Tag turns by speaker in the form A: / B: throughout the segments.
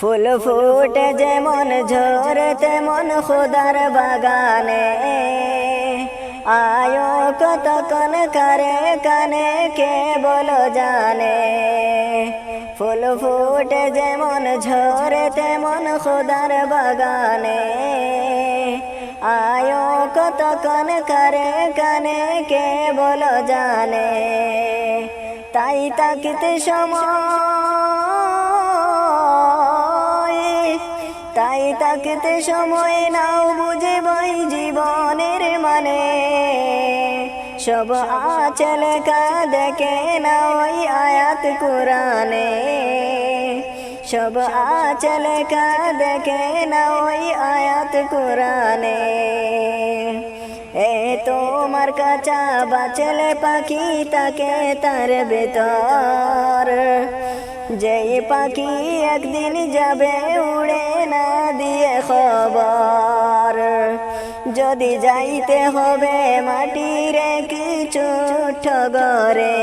A: ফুল ফুটে যেমন ঝরে তেমন খোদার বাগানে। আয়ো কতক্ষণ করে কানে, কে বলো জানে? ফুল ফুটে যেমন ঝরে তেমন খোদার বাগানে। আয়ো কতক্ষণ করে কানে, কে বলো জানে? তাই তাকিতে সময় তাকিতে সময় নাও বুঝে বই জীবনের মানে। সব আছে লেখা দেখে না ওই আয়াত কোরআনে। সব আছে লেখা দেখে না ওই আয়াত কোরআনে। এ তোমার কাঁচা বাঁচলে পাখি তাকে তার ভেতর। যেই পাখি একদিন যাবে উড়ে না দিয়ে খবর। যদি যাইতে হবে মাটির কিছু ঠগরে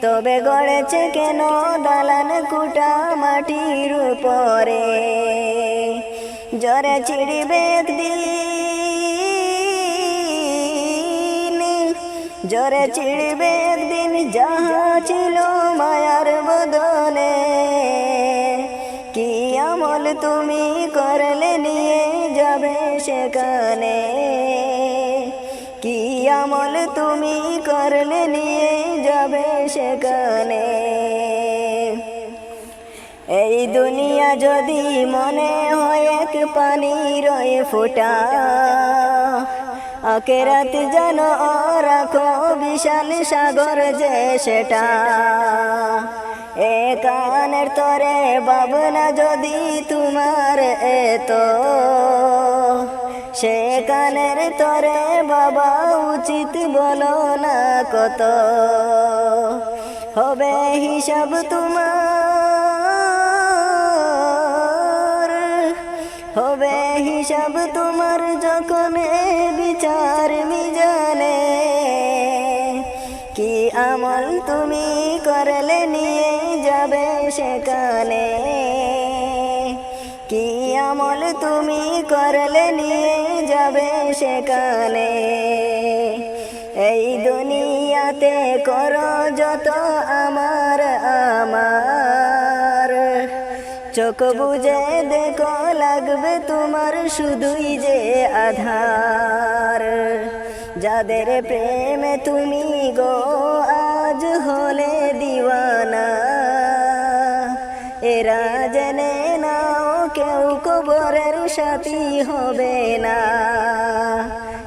A: তবে গড়েছে কেন দালান কুটা মাটির উপরে? জরে চিড়িবে একদিন জরে চিড়বে একদিন যাহা ছিল মায়ার বদলে কি আমল তুমি করলে নিয়ে যাবে সেখানে? কি আমল তুমি করলে নিয়ে যাবে সেখানে? এই দুনিয়া যদি মনে হয় এক পানি পানির ফোটা আকেরাত যেন রাখো বিশাল সাগর যে সেটা। এ কানের তরে ভাবনা যদি তোমার এত, সে কানের তরে বাবা উচিত বলো না কত। হবে হিসাব তোমার, হবে হিসাব তোমার যখন বিচার মিজানে। কি আমল তুমি করলে নিয়ে যাবে সেখানে? কি আমল তুমি করলে নিয়ে যাবে সেখানে? এই দুনিয়াতে করো যত আমার চোখ বুঝে দেখো, লাগবে তোমার শুধুই যে আধার। যাদের প্রেমে তুমি গো, আজ হলে দিওয়ানা। এরা জেনে নাও, কেউ কবরের সাথী হবে না।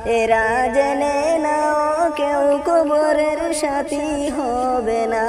A: এরা জেনে নাও, কেউ কবরের সাথী হবে না।